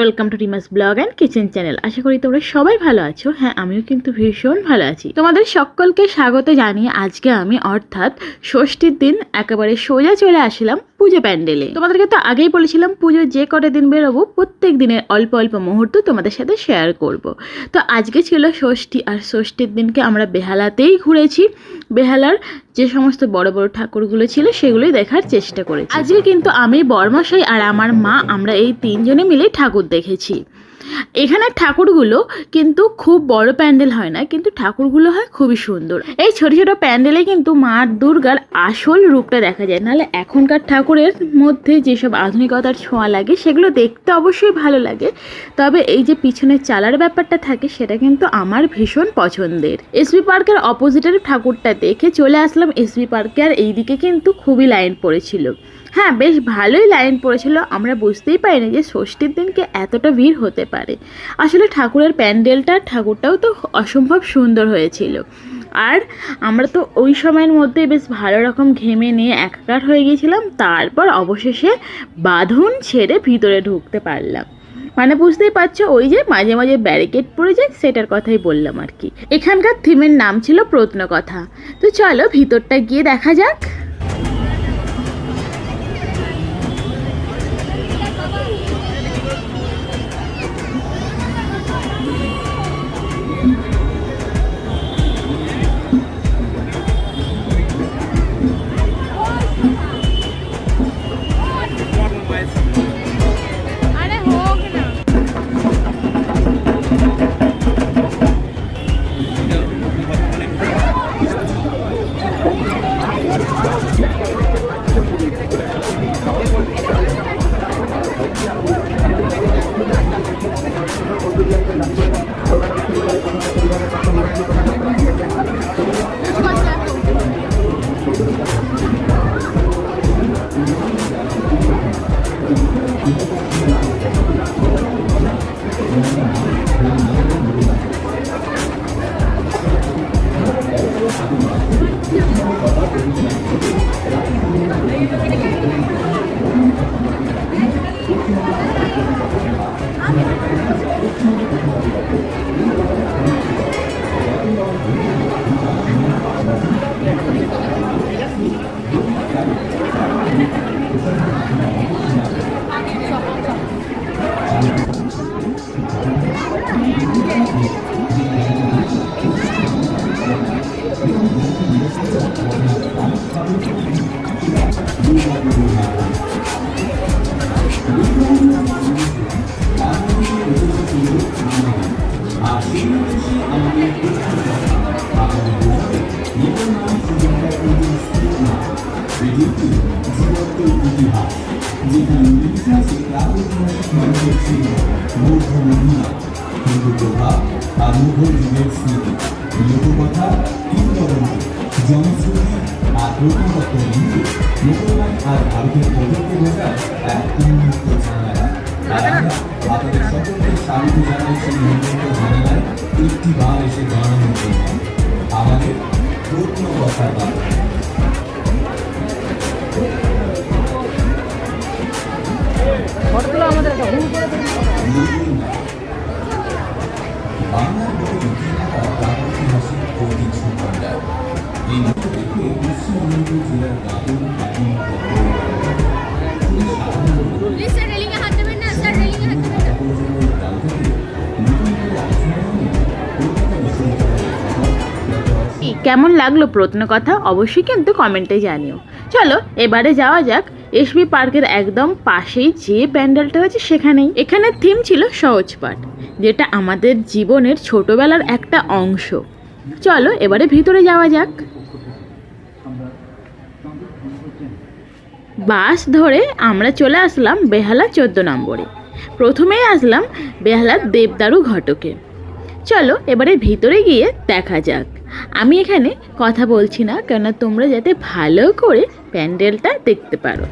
Welcome to Rima's blog and kitchen channel আশা করি তোমরা সবাই ভালো আছো। হ্যাঁ আমিও কিন্তু ভীষণ ভালো আছি। তোমাদের সকলকে স্বাগত জানিয়ে আজকে আমি অর্থাৎ ষষ্ঠীর দিন একেবারে সোজা চলে আসলাম। পুজো প্যান্ডেলে। তোমাদেরকে তো আগেই বলেছিলাম, পুজোর যে কটা দিন বেরোবো, প্রত্যেক দিনের অল্প অল্প মুহূর্ত তোমাদের সাথে শেয়ার করব। তো আজকে ছিল ষষ্ঠী, আর ষষ্ঠীর দিনকে আমরা বেহালাতেই ঘুরেছি। বেহালার যে সমস্ত বড় বড় ঠাকুরগুলো ছিল, সেগুলোই দেখার চেষ্টা করেছি। আজকে কিন্তু আমি বর্মশাই আর আমার মা, আমরা এই তিনজনে মিলে ঠাকুর দেখেছি। এখানে ঠাকুরগুলো কিন্তু খুব বড় প্যান্ডেল হয় না, কিন্তু ঠাকুরগুলো হয় খুবই সুন্দর। এই ছোট ছোট প্যান্ডেলে কিন্তু মা দুর্গার আসল রূপটা দেখা যায়। নাহলে এখনকার ঠাকুরের মধ্যে যেসব আধুনিকতার ছোঁয়া লাগে, সেগুলো দেখতে অবশ্যই ভালো লাগে। তবে এই যে পিছনে চালার ব্যাপারটা থাকে, সেটা কিন্তু আমার ভীষণ পছন্দের। এসবি পার্কের অপোজিটের ঠাকুরটা দেখে চলে আসলাম। এসবি পার্কে আর এইদিকে কিন্তু খুবই লাইন পড়েছিল। হ্যাঁ বেশ ভালোই লাইন পড়েছিল। আমরা বুঝতেই পারিনি যে ষষ্ঠীর দিনকে এতটা ভিড় হতে পারে। আসলে ঠাকুরের প্যান্ডেলটা, ঠাকুরটাও তো অসম্ভব সুন্দর হয়েছিল। আর আমরা তো ওই সময়ের মধ্যে বেশ ভালো রকম ঘেমে নিয়ে একাকার হয়ে গিয়েছিলাম। তারপর অবশেষে বাঁধন ছেড়ে ভিতরে ঢুকতে পারলাম। মানে বুঝতেই পারছ, ওই যে মাঝে মাঝে ব্যারিকেড পড়ে যায়, সেটার কথাই বললাম আর কি। এখানকার থিমের নাম ছিল প্রত্নকথা। তো চলো ভিতরটা গিয়ে দেখা যাক। ครับ হিন্দু প্রভাব আর মুঘল যুগের স্মৃতি লোককথা কিংবদন্তি জনশ্রুতি আর প্রত্নতত্ত্ব মিলিয়ে মুসলমান আর ভারতের প্রযুক্তি বোঝায় এক উন্মুক্ত ঝামেলা আর আমরা আপনাদের সকলকে স্বাগত জানাই সেই উন্মুক্ত ঝামেলায় একটি বার এসে জানানোর জন্য আমাদের প্রত্নকথার বার্তা কেমন লাগল প্রত্নকথা অবশ্যই কিন্তু কমেন্টে জানিও। চলো এবারে যাওয়া যাক এসবি পার্কের একদম পাশেই যে প্যান্ডেলটা হয়েছে সেখানেই। এখানে থিম ছিল সহজ পাঠ, যেটা আমাদের জীবনের ছোটবেলার একটা অংশ। চলো এবারে ভিতরে যাওয়া যাক। বাস ধরে আমরা চলে আসলাম বেহালা চোদ্দ নম্বরে। প্রথমেই আসলাম বেহালার দেবদারু ঘটকে। চলো এবারে ভিতরে গিয়ে দেখা যাক। আমি এখানে কথা বলছি না কেননা তোমরা যাতে ভালো করে প্যান্ডেলটা দেখতে পারো।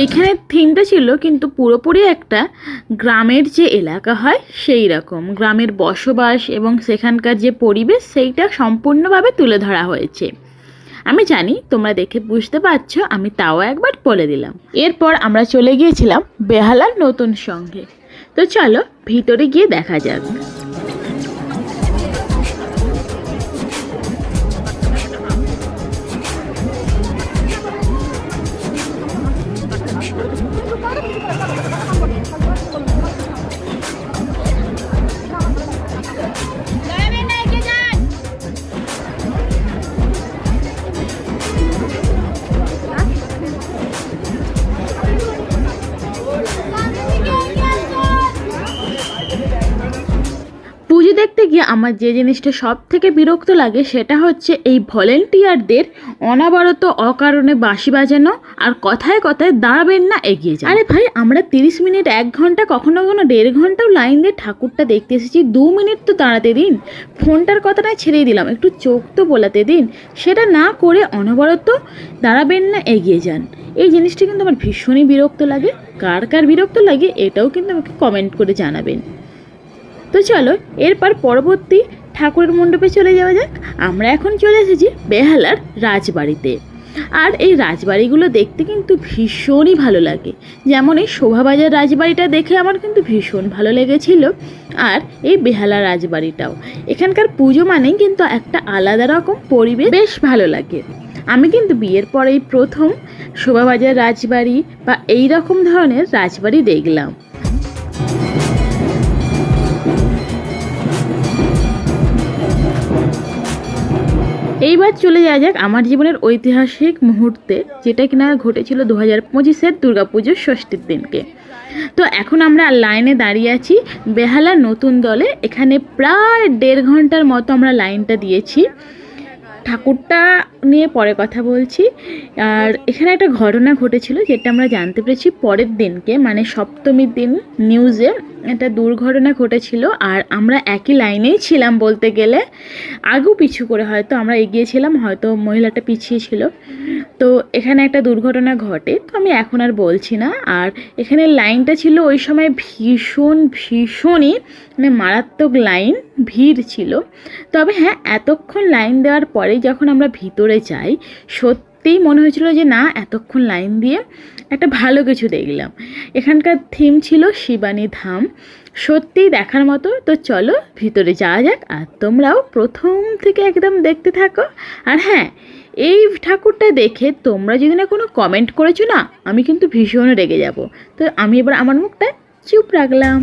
এইখানে থিমটা ছিল কিন্তু পুরোপুরি একটা গ্রামের যে এলাকা হয় সেই রকম। গ্রামের বসবাস এবং সেখানকার যে পরিবেশ সেইটা সম্পূর্ণভাবে তুলে ধরা হয়েছে। আমি জানি, তোমরা দেখে বুঝতে পারছ, আমি তাও একবার বলে দিলাম। এরপর আমরা চলে গিয়েছিলাম বেহালার নতুন সঙ্গে। তো চলো, ভিতরে গিয়ে দেখা যাক। গিয়ে আমার যে জিনিসটা সব থেকে বিরক্ত লাগে সেটা হচ্ছে এই ভলেন্টিয়ারদের অনাবরত অকারণে বাঁশি বাজানো আর কথায় কথায় দাঁড়াবেন না এগিয়ে যায় আরে ভাই, আমরা তিরিশ মিনিট, এক ঘণ্টা, কখনো কখনো দেড় ঘন্টাও লাইন দিয়ে ঠাকুরটা দেখতে এসেছি। দু মিনিট তো দাঁড়াতে দিন। ফোনটার কথাটা ছেড়েই দিলাম। একটু চোখ তো বোলাতে দিন। সেটা না করে অনবরত দাঁড়াবেন না, এগিয়ে যান। এই জিনিসটা কিন্তু আমার ভীষণই বিরক্ত লাগে। কার কার বিরক্ত লাগে, এটাও কিন্তু আমাকে কমেন্ট করে জানাবেন। তো চলো, এরপর পরবর্তী ঠাকুরের মণ্ডপে চলে যাওয়া যাক। আমরা এখন চলে এসেছি বেহালার রাজবাড়িতে। আর এই রাজবাড়িগুলো দেখতে কিন্তু ভীষণই ভালো লাগে। যেমন এই শোভাবাজার রাজবাড়িটা দেখে আমার কিন্তু ভীষণ ভালো লেগেছিল। আর এই বেহালা রাজবাড়িটাও। এখানকার পুজো মানেই কিন্তু একটা আলাদা রকম পরিবেশ, বেশ ভালো লাগে। আমি কিন্তু বিয়ের পরেই প্রথম শোভাবাজার রাজবাড়ি বা এই রকম ধরনের রাজবাড়ি দেখলাম। এইবার চলে যাওয়া যাক আমার জীবনের ঐতিহাসিক মুহূর্তে, যেটা কিনা ঘটেছিল দু হাজার পঁচিশের দুর্গাপুজোর ষষ্ঠীর দিনকে। তো এখন আমরা লাইনে দাঁড়িয়ে আছি, বেহালা নতুন দলে। এখানে প্রায় দেড় ঘণ্টার মতো আমরা লাইনটা দিয়েছি। ঠাকুরটা নিয়ে পরে কথা বলছি। আর এখানে একটা ঘটনা ঘটেছিল, যেটা আমরা জানতে পেরেছি পরের দিনকে মানে সপ্তমীর দিন নিউজে একটা দুর্ঘটনা ঘটেছিল আর আমরা একই লাইনেই ছিলাম বলতে গেলে। আগু পিছু করে হয়তো আমরা এগিয়েছিলাম, হয়তো মহিলাটা পিছিয়ে ছিল। তো এখানে একটা দুর্ঘটনা ঘটে, তো আমি এখন আর বলছি না। আর এখানে লাইনটা ছিল ওই সময় ভীষণ, ভীষণই মানে মারাত্মক লাইন, ভিড় ছিল। তবে হ্যাঁ এতক্ষণ লাইন দেওয়ার পরেই যখন আমরা ভিতরে যাই সত্যিই মনে হয়েছিল যে না, এতক্ষণ লাইন দিয়ে একটা ভালো কিছু দেখলাম। এখানকার থিম ছিল শিবানী ধাম। সত্যিই দেখার মতো, তো চলো ভিতরে যাওয়া যাক আর তোমরাও প্রথম থেকে একদম দেখতে থাকো। আর হ্যাঁ এই ঠাকুরটা দেখে তোমরা যদি না কোনো কমেন্ট করেছ না, আমি কিন্তু ভীষণ রেগে যাব। তো আমি এবার আমার মুখটা চুপ রাখলাম।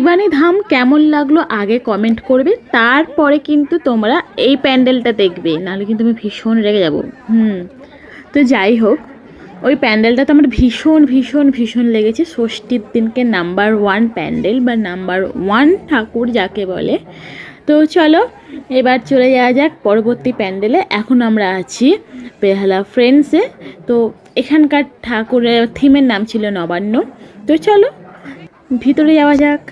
শিবানী ধাম কেমন লাগল আগে কমেন্ট করবে, তারপরে কিন্তু তোমরা এই প্যান্ডেলটা দেখবে, নাহলে কিন্তু আমি ভীষণ রেগে যাব। হুম, তো যাই হোক, ওই প্যান্ডেলটা তো আমার ভীষণ ভীষণ ভীষণ লেগেছে। ষষ্ঠীর দিনকে নাম্বার ওয়ান প্যান্ডেল বা নাম্বার ওয়ান ঠাকুর যাকে বলে। তো চলো, এবার চলে যাওয়া যাক পরবর্তী প্যান্ডেলে। এখন আমরা আছি বেহালা ফ্রেন্ডসে তো এখানকার ঠাকুরের থিমের নাম ছিল নবান্ন। তো চলো, ভিতরে যাওয়া যাক।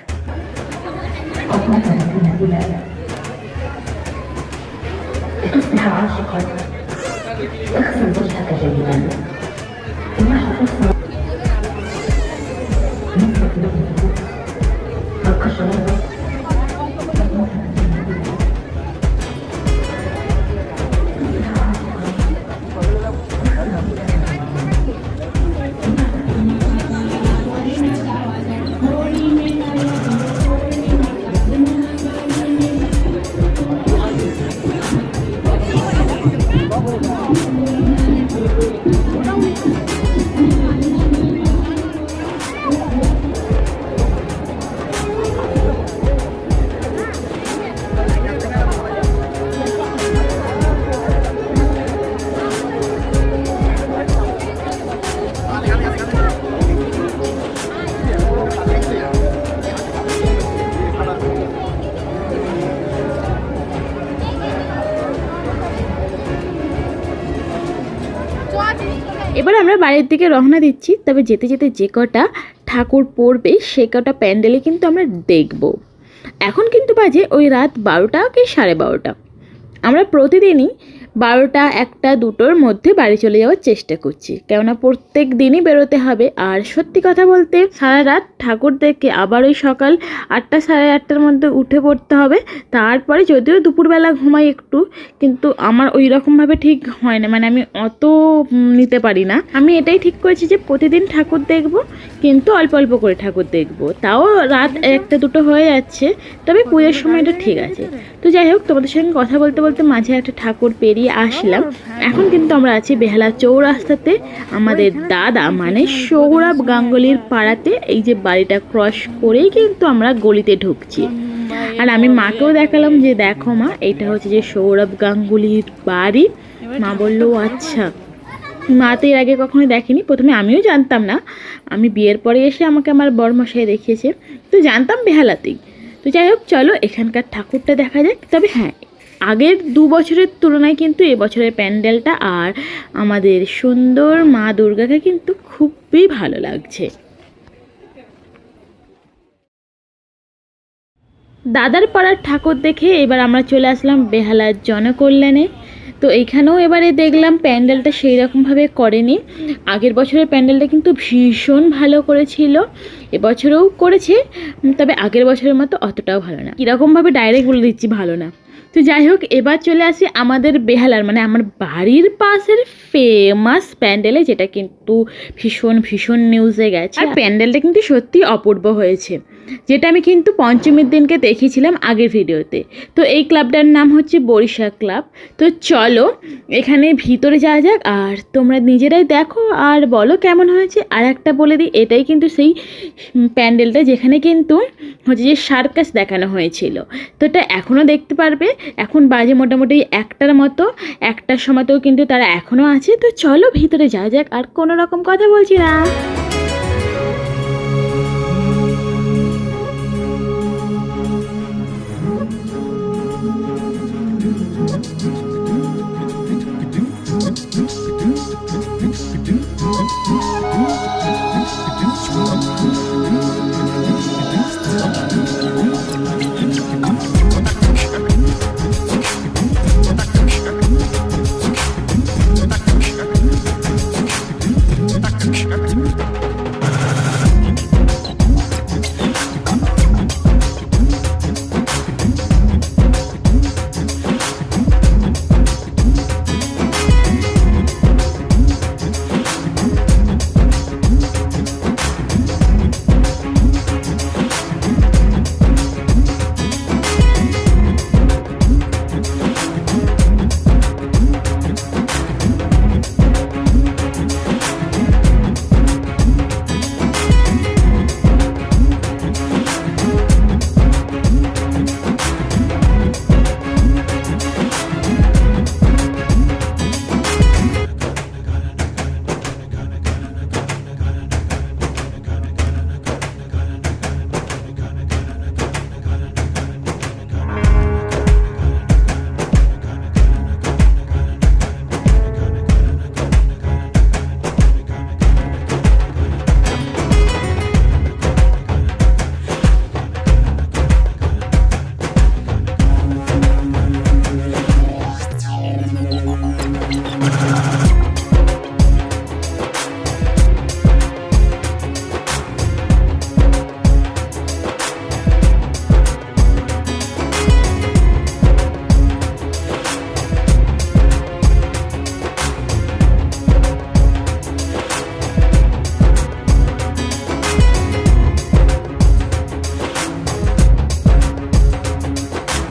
حقبة من الهلال لتصبح عاشقا اغسل وجهك جيدا. إنه حسن আমরা বাড়ির দিকে রওনা দিচ্ছি, তবে যেতে যেতে যে কটা ঠাকুর পড়বে সে কটা প্যান্ডেলে কিন্তু আমরা দেখব। এখন কিন্তু বাজে ওই রাত বারোটা কি সাড়ে বারোটা। আমরা প্রতিদিনই বারোটা একটা দুটোর মধ্যে বাড়ি চলে যাওয়ার চেষ্টা করছি। কেননা প্রত্যেক দিনই বেরোতে হবে। আর সত্যি কথা বলতে সারা রাত ঠাকুর দেখে আবার ওই সকাল আটটা সাড়ে আটটার মধ্যে উঠে পড়তে হবে। তারপরে যদিও দুপুরবেলা ঘুমাই একটু, কিন্তু আমার ওই রকমভাবে ঠিক হয় না। মানে আমি অত নিতে পারি না। আমি এটাই ঠিক করেছি যে প্রতিদিন ঠাকুর দেখব, কিন্তু অল্প অল্প করে ঠাকুর দেখব। তাও রাত একটা দুটো হয়ে যাচ্ছে, তবে পুজোর সময়টা ঠিক আছে। তো যাই হোক, তোমাদের সঙ্গে কথা বলতে বলতে মাঝে একটা ঠাকুর পেরিয়ে আসলাম। এখন কিন্তু আমরা আছি বেহালা চৌরাস্তাতে। আমাদের দাদা মানে সৌরভ গাঙ্গুলির পাড়াতে এই যে বাড়িটা ক্রস করেই কিন্তু আমরা গলিতে ঢুকছি। আর আমি মাকেও দেখালাম যে, দেখো মা, এটা হচ্ছে যে সৌরভ গাঙ্গুলির বাড়ি। মা বলল আচ্ছা। মা তো এর আগে কখনো দেখেনি। প্রথমে আমিও জানতাম না। আমি বিয়ের পরে এসে আমাকে আমার বড়মশাই দেখিয়েছে। তো জানতাম বেহালাতেই। তো যাই হোক, চলো, এখানকার ঠাকুরটা দেখা যাক। তবে হ্যাঁ আগের দু বছরের তুলনায় কিন্তু এবছরের প্যান্ডেলটা আর আমাদের সুন্দর মা দুর্গাকে কিন্তু খুবই ভালো লাগছে। দাদার পাড়ার ঠাকুর দেখে এবার আমরা চলে আসলাম বেহালার জনকল্যাণে। তো এইখানেও এবারে দেখলাম প্যান্ডেলটা সেই রকমভাবে করেনি। আগের বছরের প্যান্ডেলটা কিন্তু ভীষণ ভালো করেছিল। এবছরেও করেছে তবে আগের বছরের মতো অতটাও ভালো না। কীরকমভাবে ডাইরেক্ট বলে দিচ্ছি ভালো না। তো যাই হোক এবার চলে আসি আমাদের বেহালার মানে আমার বাড়ির পাশের ফেমাস প্যান্ডেলে যেটা কিন্তু ভীষণ ভীষণ নিউজে গেছে। আর প্যান্ডেলটা কিন্তু সত্যি অপূর্ব হয়েছে, যেটা আমি কিন্তু পঞ্চমীর দিনকে দেখিয়েছিলাম আগের ভিডিওতে। তো এই ক্লাবটার নাম হচ্ছে বরিশা ক্লাব। তো চলো, এখানে ভিতরে যাওয়া যাক, আর তোমরা নিজেরাই দেখো আর বলো কেমন হয়েছে। আর একটা বলে দিই, এটাই কিন্তু সেই প্যান্ডেলটা যেখানে কিন্তু হচ্ছে যে সার্কাস দেখানো হয়েছিল। তো এটা এখনও দেখতে পারবে। এখন বাজে মোটামুটি একটার মতো, একটার সময়তেও কিন্তু তারা এখনও আছে। তো চলো ভিতরে যাওয়া যাক, আর কোনো রকম কথা বলছি না।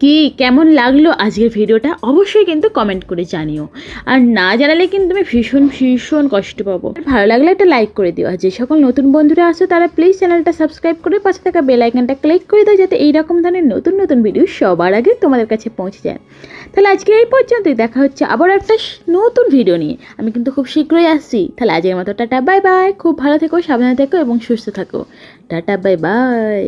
কি কেমন লাগল আজকের ভিডিওটা অবশ্যই কিন্তু কমেন্ট করে জানিও। আর না জানালে কিন্তু আমি ভীষণ ভীষণ কষ্ট পাবো। ভালো লাগলে একটা লাইক করে দিও। আর যে সকল নতুন বন্ধুরা আসো তারা প্লিজ চ্যানেলটা সাবস্ক্রাইব করে পাশে থাকা বেল আইকনটা ক্লিক করে দাও, যাতে এইরকম ধরনের নতুন নতুন ভিডিও সবার আগে তোমাদের কাছে পৌঁছে যায়। তাহলে আজকে এই পর্যন্তই। দেখা হচ্ছে আবার একটা নতুন ভিডিও নিয়ে। আমি কিন্তু খুব শীঘ্রই আসছি। তাহলে আজকের মতো টাটা বাই বাই খুব ভালো থেকো, সাবধানে থেকো এবং সুস্থ থাকো। Tata bye bye